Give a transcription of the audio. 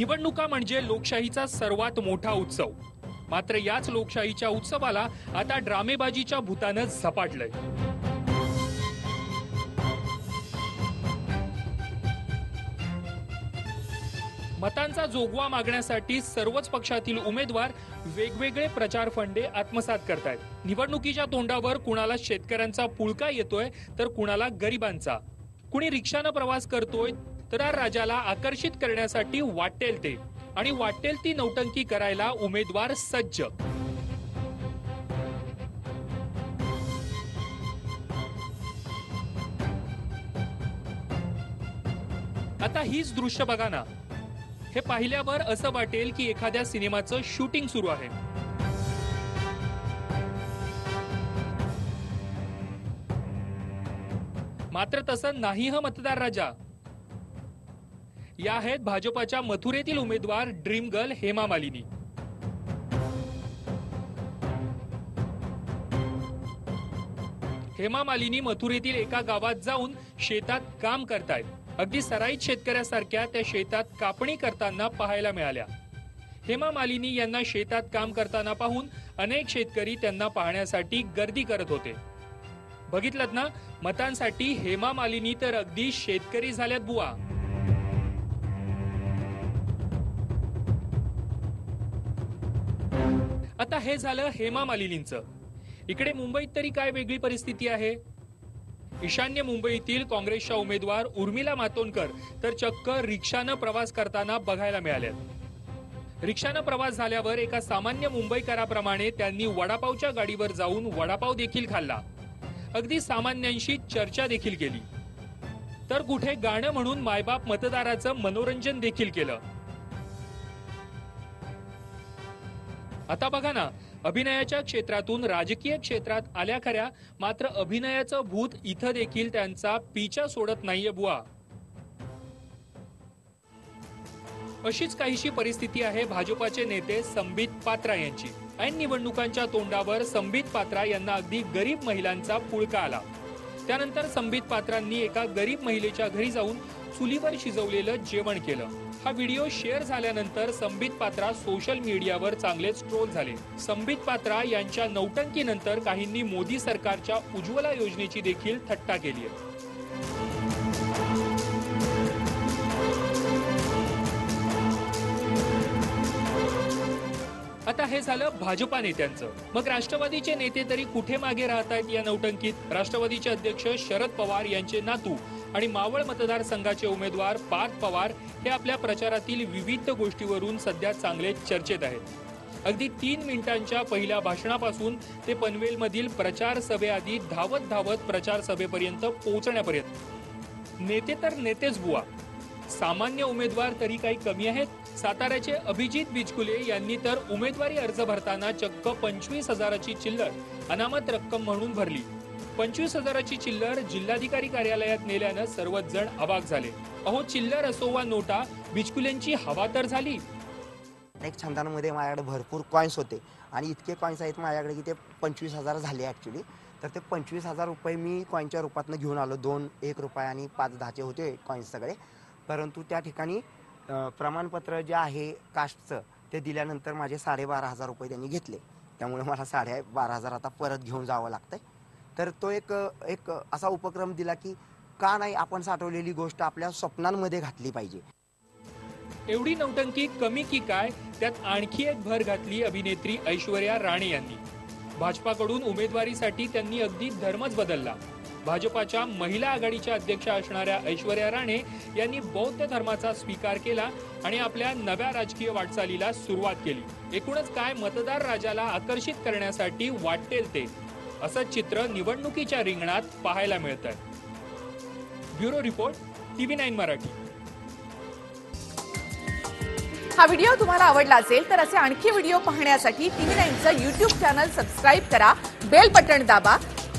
निवडणुका म्हणजे लोकशाहीचा सर्वात मोठा उत्सव. मात्र याच लोकशाहीच्या उत्सवाला आता ड्रामेबाजीच्या भूतानं झपाटलंय. मतांचा जोगवा मागण्यासाठी सर्वच पक्षातील उमेदवार वेगवेगळे प्रचार फंडे आत्मसात करतायत. निवडणुकीच्या तोंडावर कुणाला शेतकऱ्यांचा पुळका येतोय तर कुणाला गरिबांचा. कुणी रिक्षानं प्रवास करतोय तर राजाला आकर्षित करण्यासाठी वाटेल ते. आणि वाटेल ती नौटंकी करायला उमेदवार सज्ज. आता हीच दृश्य बघा ना. हे पाहिल्यावर असं वाटेल की एखाद्या सिनेमाचं शूटिंग सुरू आहे. मात्र तसं नाही ह मतदार राजा. या आहेत भाजपाच्या मथुरेतील उमेदवार ड्रीम गर्ल हेमा मालिनी. हेमा मालिनी मथुरेतील एका गावात जाऊन शेतात काम करतायत. अगदी सराईत शेतकऱ्यासारख्या त्या शेतात कापणी करताना पाहायला मिळाल्या. हेमा मालिनी यांना शेतात काम करताना पाहून अनेक शेतकरी त्यांना पाहण्यासाठी गर्दी करत होते. बघितलं ना? मतांसाठी हेमा मालिनी तर अगदी शेतकरी झाल्यात बुवा. आता हे झालं हेमा मालिनींचं. इकडे मुंबईत तरी काय वेगळी परिस्थिती आहे? ईशान्य मुंबईतील काँग्रेसच्या उमेदवार उर्मिला मातोंडकर तर चक्क रिक्षानं प्रवास करताना बघायला मिळाल्यात रिक्षानं प्रवास झाल्यावर एका सामान्य मुंबईकराप्रमाणे त्यांनी वडापावच्या गाडीवर जाऊन वडापाव देखील खाल्ला. अगदी सामान्यांशी चर्चा देखील केली. तर कुठे गाणं म्हणून मायबाप मतदाराचं मनोरंजन देखील केलं. आता बघा ना अभिनयाच्या क्षेत्रातून राजकीय क्षेत्रात आल्या खऱ्या मात्र अभिनयाचं भूत इथं देखील त्यांचा पिछा सोडत नाहीये बुवा. अशीच काहीशी परिस्थिती आहे भाजपाचे नेते संबित पात्रा यांची. ऐन निवडणुकांच्या तोंडावर संबित पात्रा यांना अगदी गरीब महिलांचा पुळका आला. त्यानंतर संबित पात्रांनी एका गरीब महिलेच्या घरी जाऊन चुलीवर शिजवलेलं जेवण केलं. हा व्हिडिओ शेअर झाल्यानंतर संबित पात्रा सोशल मीडियावर चांगलेच ट्रोल झाले. संबित पात्रा यांच्या नौटंकीनंतर काहींनी मोदी सरकारच्या उज्ज्वला योजनेची देखील थट्टा केली आहे. आता हे झालं भाजपा नेत्यांचं. मग राष्ट्रवादीचे नेते तरी कुठे मागे राहत आहेत या नौटंकीत? राष्ट्रवादीचे अध्यक्ष शरद पवार यांचे नातू आणि मावळ मतदारसंघाचे उमेदवार पार्थ पवार हे आपल्या प्रचारातील विविध गोष्टीवरून सध्या चांगले चर्चेत आहेत. अगदी तीन मिनिटांच्या पहिल्या भाषणापासून ते पनवेलमधील प्रचार सभेआधी धावत धावत प्रचार सभेपर्यंत पोहोचण्यापर्यंत. नेते तर नेतेच बुवा. सामान्य उमेदवार तरी काही कमी आहेत? साताऱ्याचे अभिजित बिचकुले यांनी तर उमेदवारी अर्ज भरताना चक्क पंचवीस हजाराची चिल्लर अनामत रक्कम म्हणून भरली. पंचवीस हजाराची चिल्लर जिल्हाधिकारी कार्यालयात नेल्यानं सर्वच जण अवाक झाले. अहो चिल्लर असो वा नोटा बिचकुलेंची हवा तर झाली. अनेक छंदांमध्ये माझ्याकडे भरपूर कॉईन्स होते आणि इतके कॉईन्स आहेत माझ्याकडे की ते पंचवीस हजार झाले ॲक्च्युली तर ते पंचवीस हजार रुपये मी कॉईनच्या रूपातनं घेऊन आलो. दोन एक रुपये आणि पाच दहाचे होते कॉईन्स सगळे. परंतु त्या ठिकाणी प्रमाणपत्र जे आहे कास्टचं ते दिल्यानंतर माझे साडेबारा हजार रुपये त्यांनी घेतले. त्यामुळे मला साडे बारा हजार आता परत घेऊन जावं लागतंय. तर तो एक एक असा उपक्रम दिला की का नाही आपण साठवलेली गोष्ट आपल्या स्वप्नांमध्ये घातली पाहिजे. एवढी नौटंकी कमी की काय? त्यात आणखी एक भर घातली अभिनेत्री ऐश्वर्या राणे यांनी. भाजपाकडून उमेदवारीसाठी त्यांनी अगदी धर्मच बदलला. भाजपाच्या महिला आघाडीच्या अध्यक्षा असणाऱ्या ऐश्वर्या राणे यांनी बौद्ध धर्माचा स्वीकार केला आणि आपल्या नव्या राजकीय वाटचालीला सुरुवात केली. एकूणच काय मतदार राजाला आकर्षित करण्यासाठी वाटेल ते असं चित्र निवडणुकीच्या रिंगणात पाहायला मिळतंय. Bureau report TV nine Marathi. हा व्हिडिओ तुम्हाला आवडला असेल तर असे आणखी व्हिडिओ पाहण्यासाठी टीव्ही नाईनचं युट्यूब चॅनल सबस्क्राईब करा बेल बटन दाबा